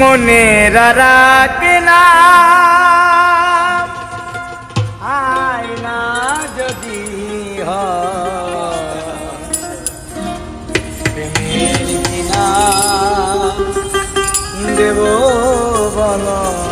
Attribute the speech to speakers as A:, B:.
A: মনের রাখনা আয়না যদি দেব বলরা